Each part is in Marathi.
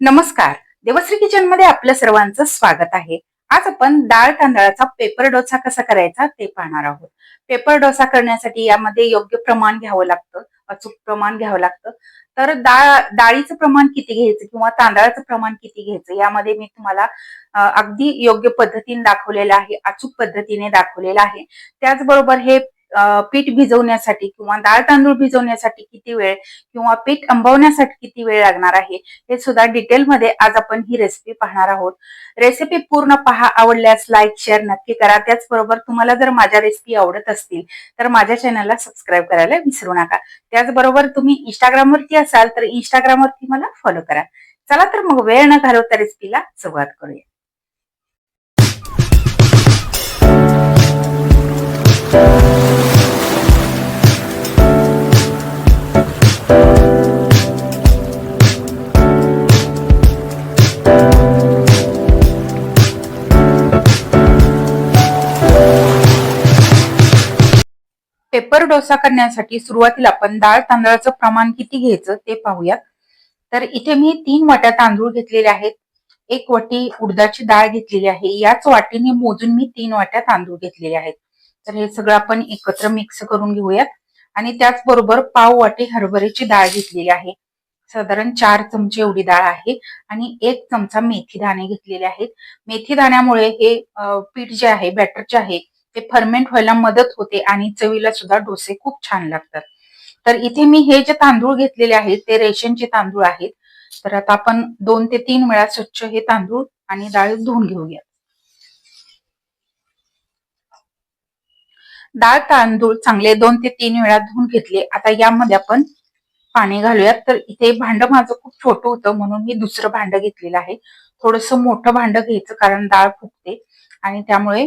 नमस्कार. देवश्री किचनमध्ये आपलं सर्वांचं स्वागत आहे. आज आपण डाळ तांदळाचा पेपर डोसा कसा करायचा ते पाहणार आहोत. पेपर डोसा करण्यासाठी यामध्ये योग्य प्रमाण घ्यावं लागतं अचूक प्रमाण घ्यावं लागतं. तर डाळ डाळीचं प्रमाण किती घ्यायचं किंवा तांदळाचं प्रमाण किती घ्यायचं यामध्ये मी तुम्हाला अगदी योग्य पद्धतीने दाखवलेलं आहे अचूक पद्धतीने दाखवलेलं आहे. त्याचबरोबर हे पीठ भिजवण्यासाठी किंवा डाळ तांदूळ भिजवण्यासाठी किती वेळ किंवा पीठ आंबवण्यासाठी किती वेळ लागणार आहे हे सुद्धा डिटेलमध्ये आज आपण ही रेसिपी पाहणार आहोत. रेसिपी पूर्ण पहा आवडल्यास लाईक शेअर नक्की करा. त्याचबरोबर तुम्हाला जर माझ्या रेसिपी आवडत असतील तर माझ्या चॅनलला सबस्क्राईब करायला विसरू नका. त्याचबरोबर तुम्ही इंस्टाग्रामवरती असाल तर इंस्टाग्रामवरती मला फॉलो करा. चला तर मग वेळ न घालवता रेसिपीला सुरुवात करूया. पेपर डोसा करण्यासाठी सुरुवातीला आपण डाळ तांदळाचं प्रमाण किती घ्यायचं ते पाहूयात. तर इथे मी तीन वाट्या तांदूळ घेतलेले आहेत. एक वाटी उडदाची डाळ घेतलेली आहे. याच वाटीने मोजून मी तीन वाट्या तांदूळ घेतलेले आहेत. तर हे सगळं आपण एकत्र मिक्स करून घेऊयात. आणि त्याचबरोबर पाव वाटी हरभऱ्याची डाळ घेतलेली आहे. साधारण चार चमचे एवढी डाळ आहे. आणि एक चमचा मेथी दाणे घेतलेले आहेत. मेथी दाण्यामुळे हे पीठ जे आहे बॅटर जे आहे ते फर्मेंट व्हायला मदत होते आणि चवीला सुद्धा डोसे खूप छान लागतात. तर इथे मी हे जे तांदूळ घेतलेले आहेत ते रेशनचे तांदूळ आहेत. तर आता आपण दोन ते तीन वेळा स्वच्छ हे तांदूळ आणि डाळ धुवून घेऊया डाळ तांदूळ चांगले दोन ते तीन वेळा धुवून घेतले. आता यामध्ये आपण पाणी घालूयात. तर इथे भांड माझं खूप छोटं होतं म्हणून मी दुसरं भांड घेतलेलं आहे. थोडस मोठं भांड घ्यायचं कारण डाळ फुगते. आणि त्यामुळे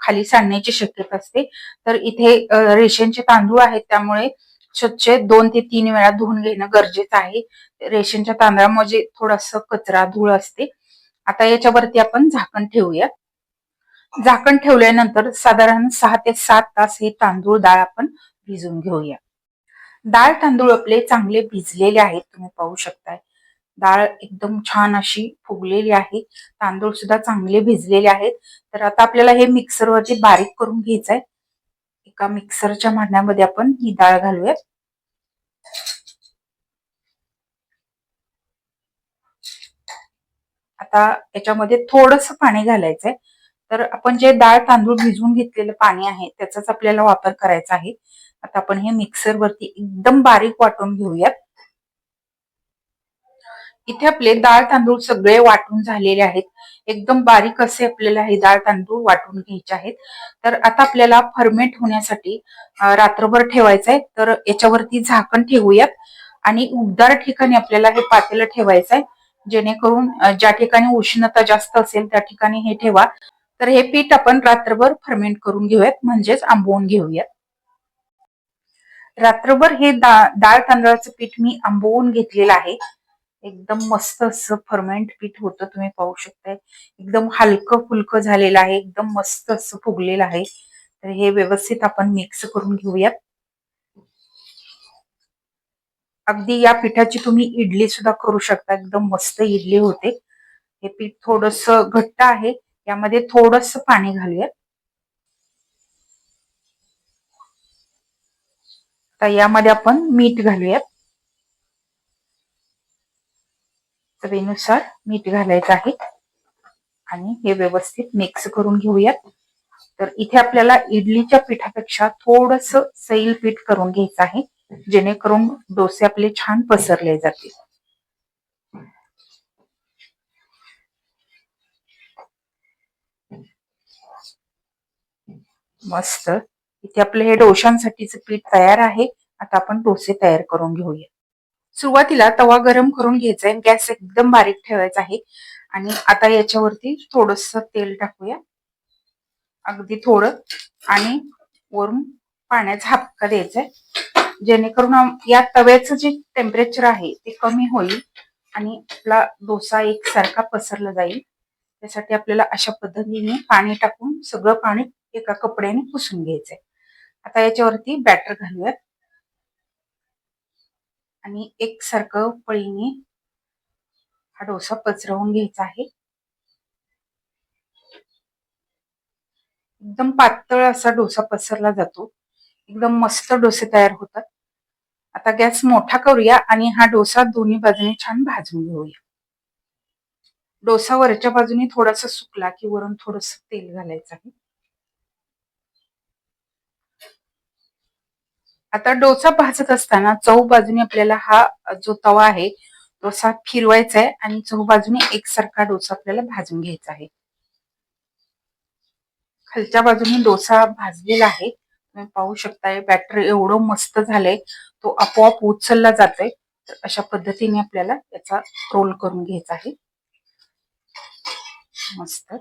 खाली सांडण्याची शक्यता असते. तर इथे रेशनचे तांदूळ आहेत त्यामुळे स्वच्छ दोन ते तीन वेळा धुवून घेणं गरजेचं आहे. रेशनच्या तांदळामध्ये थोडस कचरा धूळ असते. आता याच्यावरती आपण झाकण ठेवूया. झाकण ठेवल्यानंतर साधारण सहा ते सात तास हे तांदूळ डाळ आपण भिजून घेऊया. डाळ तांदूळ आपले चांगले भिजलेले आहेत तुम्ही पाहू शकताय. डाळ एकदम छान अशी फुगलेली आहे. तांदूळ सुद्धा चांगले भिजलेले आहेत. तर आता आपल्याला हे मिक्सरवरती बारीक करून घ्यायचंय. एका मिक्सरच्या भांड्यामध्ये आपण ही डाळ घालूयात आता याच्यामध्ये थोडस पाणी घालायचंय. तर आपण जे डाळ तांदूळ भिजवून घेतलेलं पाणी आहे त्याचाच आपल्याला वापर करायचा आहे. आता आपण हे मिक्सर वरती एकदम बारीक वाटून घेऊयात. इथे आपले डाळ तांदूळ सगळे वाटून झालेले आहेत. एकदम बारीक असे आपल्याला हे डाळ तांदूळ वाटून घ्यायचे आहेत. तर आता आपल्याला फर्मेंट होण्यासाठी रात्रभर ठेवायचं आहे तर याच्यावरती झाकण ठेवूयात. आणि उबदार ठिकाणी आपल्याला हे पातेलं ठेवायचं आहे जेणेकरून ज्या ठिकाणी उष्णता जास्त असेल त्या ठिकाणी हे ठेवा. तर हे पीठ आपण रात्रभर फर्मेंट करून घेऊयात. म्हणजेच आंबवून घेऊयात. रात्रभर हे दा- डाळ तांदळाचं पीठ मी आंबवून घेतलेलं आहे. एकदम मस्त असं फर्मेंट पीठ होतं तुम्ही पाहू शकताय. एकदम हलकं फुलकं झालेलं आहे एकदम मस्त असं फुगलेलं आहे. तर हे व्यवस्थित आपण मिक्स करून घेऊयात. अगदी या पिठाची तुम्ही इडली सुद्धा करू शकता एकदम मस्त इडली होते. हे पीठ थोडस घट्ट आहे यामध्ये थोडस पाणी घालूयात. आता यामध्ये आपण मीठ घालूयात. चवीनुसार मीठ घालायचं आहे. आणि हे व्यवस्थित मिक्स करून घेऊयात. तर इथे आपल्याला इडलीच्या पिठापेक्षा थोडस सैल पीठ करून घ्यायचं आहे जेणेकरून डोसे आपले छान पसरले जातील. मस्त. इथे आपलं हे डोशांसाठीचं पीठ तयार आहे. आता आपण डोसे तयार करून घेऊया सुरुवातीला तवा गरम करून घ्यायचा आहे. गॅस एकदम बारीक ठेवायचा आहे. आणि आता याच्यावरती थोडस तेल टाकूया. अगदी थोडं. आणि वरून पाण्याचा हापका द्यायचा आहे. जेणेकरून या तव्याचं जे टेम्परेचर आहे ते कमी होईल आणि आपला डोसा एकसारखा पसरला जाईल. त्यासाठी आपल्याला अशा पद्धतीने पाणी टाकून सगळं पाणी एका कपड्याने पुसून घ्यायचंय आता याच्यावरती बॅटर घालूयात. आणि एकसारखं पळीने हा डोसा पचरवून घ्यायचा आहे. एकदम पातळ असा डोसा पसरला जातो. एकदम मस्त डोसे तयार होतात. आता गॅस मोठा करूया आणि हा डोसा दोन्ही बाजूने छान भाजून घेऊया. डोसा वरच्या बाजूने थोडासा सुकला की वरून थोडस तेल घालायचं आहे. आता डोसा भाजत असताना चौ बाजूने आपल्याला हा जो तवा आहे तो असा फिरवायचा आहे आणि चौ बाजूने एकसारखा डोसा आपल्याला भाजून घ्यायचा आहे. खालच्या बाजूने डोसा भाजलेला आहे. तुम्ही पाहू शकताय बॅटर एवढं मस्त झालंय. तो आपोआप उचलला जातोय. तर अशा पद्धतीने आपल्याला याचा रोल करून घ्यायचा आहे. मस्त.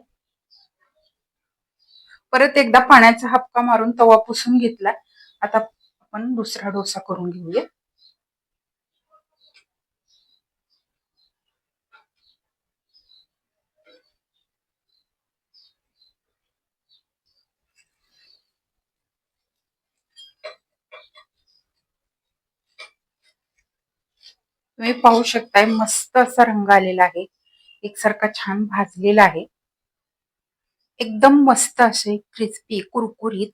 परत एकदा पाण्याचा हपका मारून तवा पुसून घेतला. आता आपण दुसरा डोसा करून घेऊया. तुम्ही पाहू शकताय मस्त असा रंग आलेला आहे. एकसारखा छान भाजलेला आहे. एकदम मस्त असे क्रिस्पी कुरकुरीत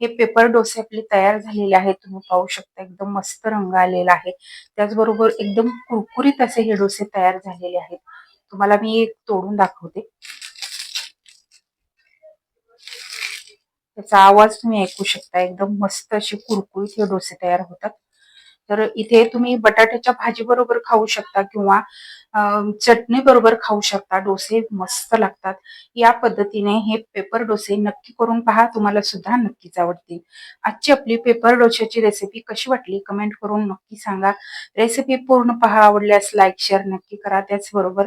हे पेपर डोसे आपले तयार झालेले आहेत. तुम्ही पाहू शकता एकदम मस्त रंग आलेला आहे. त्याचबरोबर एकदम कुरकुरीत असे हे डोसे तयार झालेले आहेत. तुम्हाला मी एक तोडून दाखवते. त्याचा आवाज तुम्ही ऐकू शकता. एकदम मस्त असे कुरकुरीत हे डोसे तयार होतात. तर इथे तुम्ही बटाट्याच्या भाजी बरोबर खाऊ शकता किंवा चटणी बरोबर खाऊ शकता. डोसे मस्त लागतात. या पद्धतीने हे पेपर डोसे नक्की करून पहा. तुम्हाला सुद्धा नक्कीच आवडतील. आजची आपली पेपर डोश्याची रेसिपी कशी वाटली? कमेंट करून नक्की सांगा. रेसिपी पूर्ण पहा. आवडल्यास लाईक शेअर नक्की करा. त्याचबरोबर